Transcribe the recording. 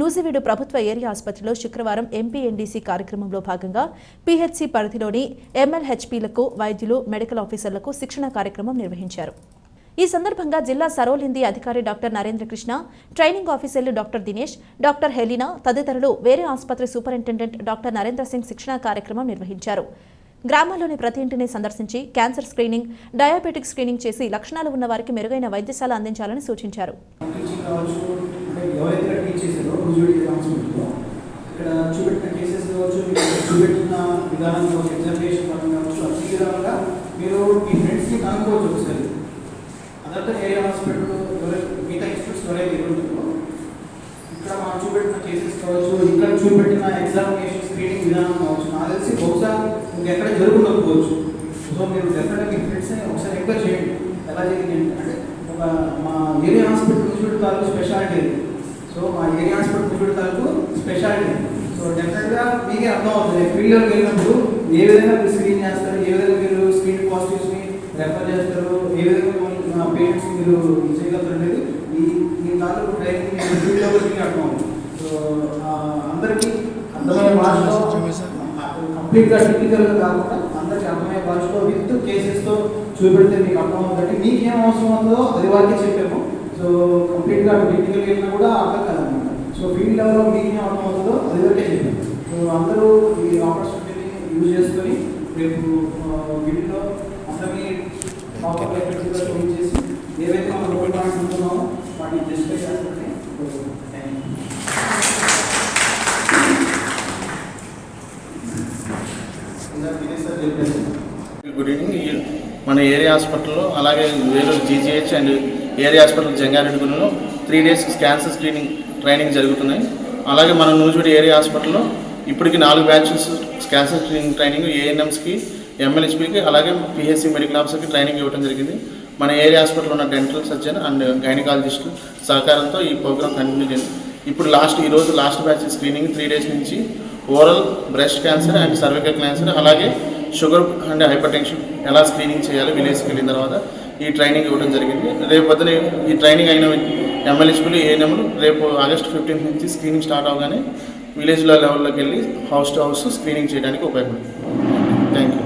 నూజివీడు ప్రభుత్వ ఏరియా ఆసుపత్రిలో శుక్రవారం ఎంపీఎన్డీసీ కార్యక్రమంలో భాగంగా పీహెచ్సీ పరిధిలోని ఎంఎల్హెచ్పీలకు వైద్యులు మెడికల్ ఆఫీసర్లకు శిక్షణ కార్యక్రమం నిర్వహించారు. ఈ సందర్భంగా జిల్లా సరోలింది అధికారి డాక్టర్ నరేంద్ర కృష్ణ ట్రైనింగ్ ఆఫీసర్లు డాక్టర్ దినేష్ డాక్టర్ హెలీనా తదితరులు వేరే ఆసుపత్రి సూపరింటెండెంట్ డాక్టర్ నరేంద్ర సింగ్ శిక్షణ కార్యక్రమం నిర్వహించారు. గ్రామాల్లోని ప్రతి ఇంటిని సందర్శించి క్యాన్సర్ స్క్రీనింగ్ డయాబెటిక్ స్క్రీనింగ్ చేసి లక్షణాలు ఉన్న వారికి మెరుగైన వైద్యశాల అందించాలని సూచించారు. టీచ్ చేశారో యూజువల్ హాస్పిటల్లో ఇక్కడ చూపెట్టిన కేసెస్ కావచ్చు మీకు చూపెట్టిన విధానం కావచ్చు ఎగ్జామినేషన్ పరంగా కావచ్చు అన్ని విధాలుగా మీరు మీ ఫ్రెండ్స్ని కనుక్కోవచ్చు ఒకసారి అదంతా ఏరియా హాస్పిటల్ ఎవరైతే మిగతా ఇన్స్టిట్యూట్స్ ఎవరైతే ఉంటారో ఇక్కడ మనం చూపెట్టిన కేసెస్ కావచ్చు ఇక్కడ చూపెట్టిన ఎగ్జామినేషన్ స్క్రీనింగ్ విధానం కావచ్చు నాకు తెలిసి బహుశా మీకు ఎక్కడ జరుగుతుండకపోవచ్చు సో మీరు డెఫినెట్గా మీ ఫ్రెండ్స్ని ఒకసారి ఎంకరేజ్ చేయండి ఎలా జరిగింది అంటే ఒక మా ఏరియా హాస్పిటల్ మున్సిపల్ తాలూకు స్పెషాలిటీ ఇది. సో మా ఏరియా హాస్పిటల్ మున్సిపల్ తాలూకు స్పెషాలిటీ సో డెఫినెట్గా మీకే అర్థం అవుతుంది. ఫీల్డ్లోకి వెళ్ళినప్పుడు ఏ విధంగా మీరు స్క్రీన్ చేస్తారు ఏ విధంగా మీరు స్క్రీన్ పాజిటివ్స్ని రెఫర్ చేస్తారు ఏ విధంగా పేషెంట్స్ మీరు చేయగలుగుతారు అనేది ఈ ఈ తాలూకు ట్రైనింగ్ ఫీల్డ్లో మీకు అర్థం అవుతుంది. సో అందరికీ అర్థమయ్యే భాషలో కంప్లీట్గా టెక్నికల్గా కాకుండా అందరికీ అర్థమయ్యే భాషలో విత్ కేసెస్తో చూపెడితే మీకు అర్థం అవుతుంది. మీకు ఏం అవసరం ఉందో అది వారికి చెప్పాము. సో కంప్లీట్గా టెక్నికల్ వెళ్ళినా కూడా అర్థం కాదనమాట. సో ఫీల్డ్ లెవెల్లో మీకు ఏం అవుతుందో అదే వరకే సో అందరూ ఈ ఆపర్చునిటీని యూజ్ చేసుకొని రేపు వీటిలో అందరినీ ప్రాపర్గా చేసి ఏవైతే మనం రోడ్ పాయింట్స్ ఉంటున్నామో వాటిని డిస్ప్లే చేసుకుంటే గుడ్ ఈవినింగ్. మన ఏరియా హాస్పిటల్లో అలాగే వేరే GGH and area hospital జంగారెడ్డిగూడెంలో three days cancer screening training జరుగుతున్నాయి. అలాగే మన నూజివీడు ఏరియా హాస్పిటల్లో ఇప్పటికి నాలుగు బ్యాచెస్ క్యాన్సర్ స్క్రీనింగ్ ట్రైనింగ్ ఏఎన్ఎంస్కి ఎంఎల్హెచ్పికి అలాగే పిహెచ్సి మెడికల్ ఆఫీసర్కి ట్రైనింగ్ ఇవ్వడం జరిగింది. మన ఏరియా హాస్పిటల్లో ఉన్న డెంటల్ సర్జన్ అండ్ గైనకాలజిస్టు సహకారంతో ఈ ప్రోగ్రామ్ కంటిన్యూ చేయండి. ఇప్పుడు లాస్ట్ ఈరోజు last batch screening three days నుంచి oral breast cancer and cervical cancer అలాగే షుగర్ అండ్ హైపర్ టెన్షన్ ఎలా స్క్రీనింగ్ చేయాలి విలేజ్కి వెళ్ళిన తర్వాత ఈ ట్రైనింగ్ ఇవ్వడం జరిగింది. రేపు పొద్దున ఈ ట్రైనింగ్ అయిన ఎమ్మెల్యేస్పీలు ఏఎన్ఎంలు రేపు ఆగస్ట్ ఫిఫ్టీన్త్ నుంచి స్క్రీనింగ్ స్టార్ట్ అవగానే విలేజ్ల లెవెల్లోకి వెళ్ళి హౌస్ టు హౌస్ స్క్రీనింగ్ చేయడానికి ఉపయోగపడుతుంది. Thank you